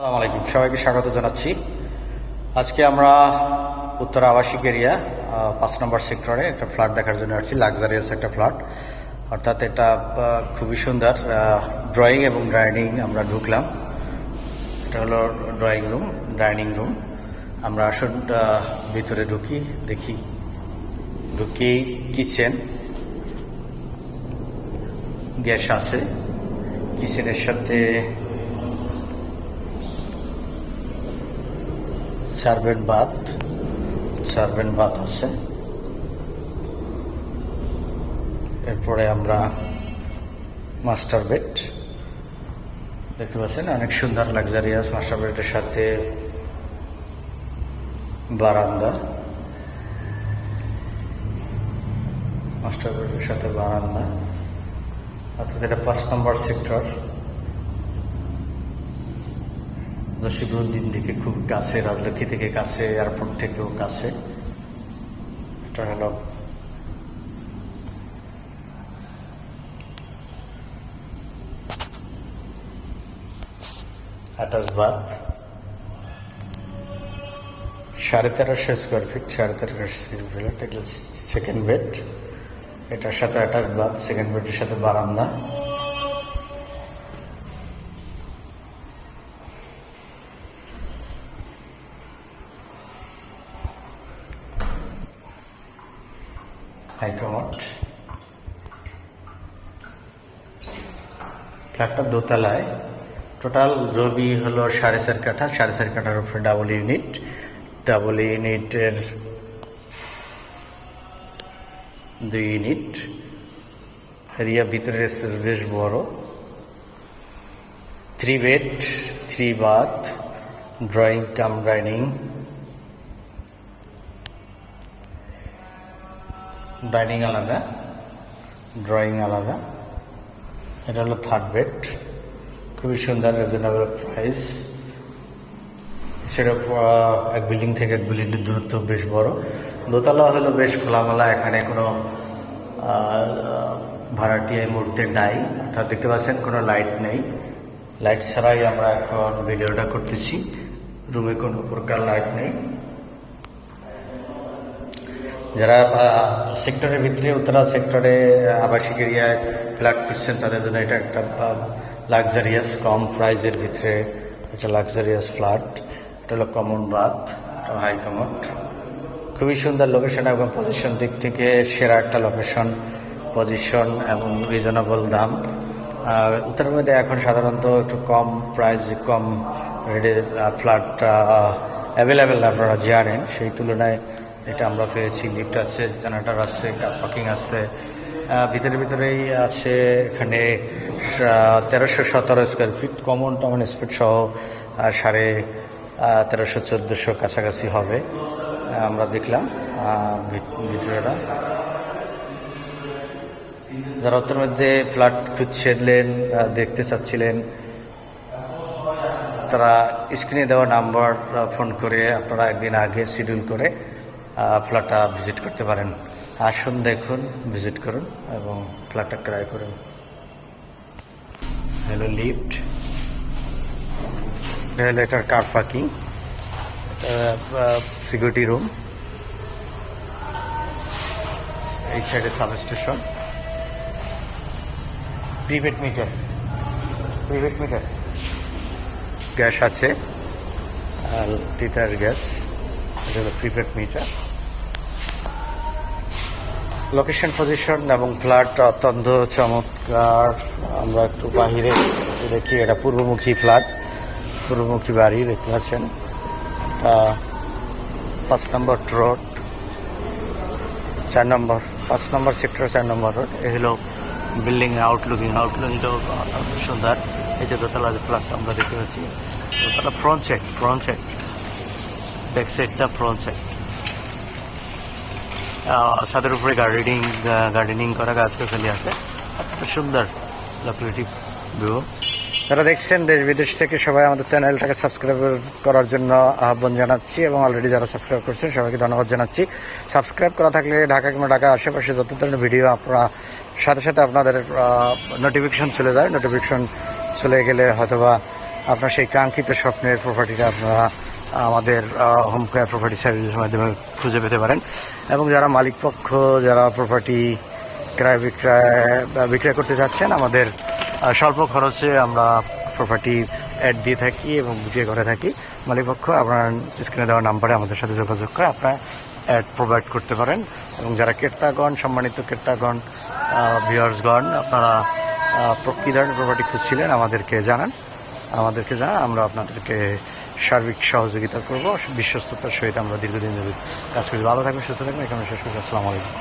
আসসালামু আলাইকুম। সবাইকে স্বাগত জানাচ্ছি। আজকে আমরা উত্তর আবাসিক এরিয়া পাঁচ নম্বর সেক্টরে একটা ফ্ল্যাট দেখার জন্য আসছি, লাক্সারিয়াস একটা ফ্ল্যাট। অর্থাৎ এটা খুবই সুন্দর ড্রয়িং এবং ডাইনিং আমরা ঢুকলাম। এটা হলো ড্রয়িং রুম ডাইনিং রুম আমরা আসুন ভিতরে ঢুকি, দেখি। ঢুকি কিচেন গ্যাস আছে। কিচেনের সাথে সার্ভেন্ট বাথ সার্ভেন্ট বাথ আছে। এরপরে আমরা মাস্টার বেড। দেখতে পাচ্ছেন, অনেক সুন্দর লাক্সারিয়াস মাস্টার বেডের সাথে বারান্দা। মাস্টার বেডের সাথে বারান্দা। অর্থাৎ এটা পাঁচ নম্বর সেক্টর। নসিবুদ্দিন থেকে খুব কাছে, রাজলক্ষ্মী থেকে কাছে এয়ারপোর্ট থেকেও কাছে। এটা হলো আটাশ বাদ সাড়ে তেরোশো স্কোয়ার ফিট সাড়ে তেরোশো স্কোয়ার ফিট সেকেন্ড বেড এটার সাথে অ্যাটাচ বাথ সেকেন্ড বেডের সাথে বারান্দা। হাইকমোট ফ্ল্যাটটা দোতলায়। টোটাল জবি হলো সাড়ে চার কাঠা। সাড়ে চার কাঠার উপরে ডাবল ইউনিট ডাবল ইউনিটের দুই ইউনিট এরিয়া ভিতরের স্পেস বেশ বড়। Three bed three bath drawing cum dining dining আলাদা ড্রয়িং আলাদা। এটা হলো থার্ড বেড খুবই সুন্দর রিজনেবল প্রাইস সেটা এক বিল্ডিং থেকে এক বিল্ডিংয়ের দূরত্ব বেশ বড়। দোতলা হলো বেশ খোলামেলা এখানে কোনো আহ, ভাড়াটিয়া এই মুহূর্তে নাই। অর্থাৎ দেখতে পাচ্ছেন কোনো লাইট নেই। লাইট ছাড়াই আমরা এখন ভিডিওটা করতেছি। রুমে কোনো প্রকার লাইট নেই। যারা সেক্টরের ভিতরে, উত্তরা সেক্টরে, আবাসিক এরিয়ায় ফ্ল্যাট করছেন তাদের জন্য এটা একটা লাক্সারিয়াস কম প্রাইজের ভিতরে একটা লাক্সারিয়াস ফ্ল্যাট এটা হলো কমন বাথ হাই কমোড খুবই সুন্দর লোকেশন এবং পজিশন দিক থেকে সেরা একটা লোকেশন পজিশন এবং রিজনেবল দাম। মধ্যে এখন সাধারণত একটু কম প্রাইস কম রেটে ফ্ল্যাট অ্যাভেলেবেল আপনারা জানেন। সেই তুলনায় এটা আমরা পেয়েছি লিফট আছে জেনারেটার আছে কার পার্কিং আছে। ভিতরে ভিতরেই আছে এখানে তেরোশো সতেরো স্কোয়ার ফিট কমন টমন স্পিড সহ সাড়ে তেরোশো চোদ্দোশো কাছাকাছি হবে। আমরা দেখলাম ভিত- ভিতরেটা। যারা উত্তর মধ্যে ফ্ল্যাট খুঁজছিলেন দেখতে চাচ্ছিলেন, তারা স্ক্রিনে দেওয়া নাম্বার ফোন করে আপনারা একদিন আগে শিডিউল করে ফ্ল্যাটটা ভিজিট করতে পারেন। আসুন, দেখুন ভিজিট করুন এবং ফ্ল্যাটটা ক্রয় করুন। হ্যালো লিফট হলো এটার কার পার্কিং সিকিউরিটি রুম এই সাইডে sub station prepaid meter prepaid meter gas আছে। আর তিতাস গ্যাস এটা হলো প্রিপেড মিটার লোকেশন পজিশন এবং ফ্ল্যাট অত্যন্ত চমৎকার। আমরা একটু বাহিরে দেখি, এটা পূর্বমুখী ফ্ল্যাট পূর্বমুখী বাড়ি, দেখতে পাচ্ছেন? পাঁচ নম্বর রোড চার নম্বর, পাঁচ নম্বর সেক্টর চার নম্বর রোড এ হলো বিল্ডিং আউটলুকিং আউটলুকিংটাও সুন্দর। এই যে দোতলা ফ্ল্যাটটা আমরা দেখতে পাচ্ছি, দোতলা front side front side back সাইডটা ফ্রন্ট সাইড ছাদের উপরে গার্ডেনিং গার্ডেনিং করা গাছগাছালি আছে। সুন্দর লোকালিটি ভিউ যারা দেখছেন দেশ বিদেশ থেকে সবাই আমাদের চ্যানেলটাকে সাবস্ক্রাইব করার জন্য আহ্বান জানাচ্ছি এবং অলরেডি যারা সাবস্ক্রাইব করছেন সবাইকে ধন্যবাদ জানাচ্ছি। সাবস্ক্রাইব করা থাকলে ঢাকা কিংবা ঢাকার আশেপাশে যত ধরনের ভিডিও আপনারা, সাথে সাথে আপনাদের নোটিফিকেশন চলে যায়। নোটিফিকেশন চলে গেলে হয়তোবা আপনার সেই কাঙ্ক্ষিত স্বপ্নের প্রপার্টিটা আপনারা আমাদের হোম কেয়ার প্রপার্টি সার্ভিসের মাধ্যমে খুঁজে পেতে পারেন। এবং যারা মালিক পক্ষ, যারা প্রপার্টি ক্রয় বিক্রয় বিক্রয় করতে চাচ্ছেন, আমাদের স্বল্প খরচে আমরা প্রপার্টি অ্যাড দিয়ে থাকি এবং বিক্রি করে থাকি। মালিকপক্ষ আপনার স্ক্রিনে দেওয়া নাম্বারে আমাদের সাথে যোগাযোগ করে আপনারা অ্যাড প্রোভাইড করতে পারেন। এবং যারা ক্রেতাগণ, সম্মানিত ক্রেতাগণ ভিউয়ার্সগণ আপনারা কী ধরনের প্রপার্টি খুঁজছিলেন, আমাদেরকে জানান। আমাদেরকে জানান আমরা আপনাদেরকে সার্বিক সহযোগিতা করব, বিশ্বস্ততার সহিত আমরা দীর্ঘদিন ধরে কাজ করি ভালো থাকবেন, সুস্থ থাকবেন, এখানে শেষ করছি। আসসালামু আলাইকুম।